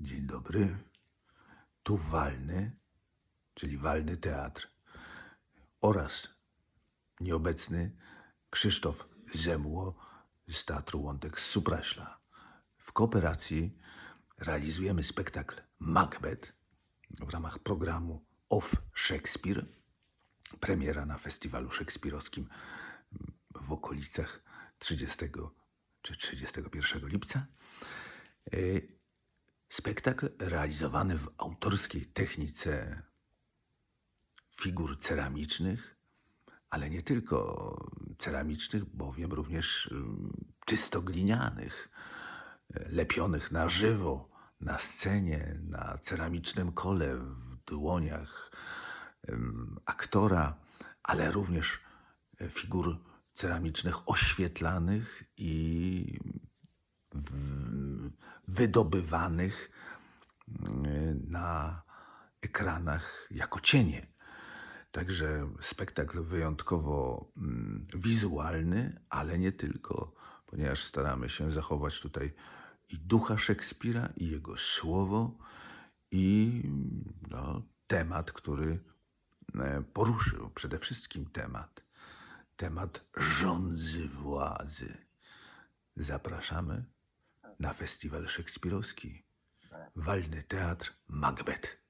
Dzień dobry. Tu Walny, czyli Walny Teatr oraz nieobecny Krzysztof Zemło z Teatru Łątek z Supraśla. W kooperacji realizujemy spektakl Macbeth w ramach programu Off Shakespeare. Premiera na festiwalu szekspirowskim w okolicach 30 czy 31 lipca. Spektakl realizowany w autorskiej technice figur ceramicznych, ale nie tylko ceramicznych, bowiem również ym, czysto glinianych, lepionych na żywo, na scenie, na ceramicznym kole, w dłoniach ym, aktora, ale również figur ceramicznych oświetlanych i wydobywanych y, na ekranach jako cienie. Także spektakl wyjątkowo mm, wizualny, ale nie tylko, ponieważ staramy się zachować tutaj i ducha Szekspira, i jego słowo, i no, temat, który e, poruszył, przede wszystkim temat, temat rządzy władzy. Zapraszamy na festiwal szekspirowski. Walny Teatr Macbeth.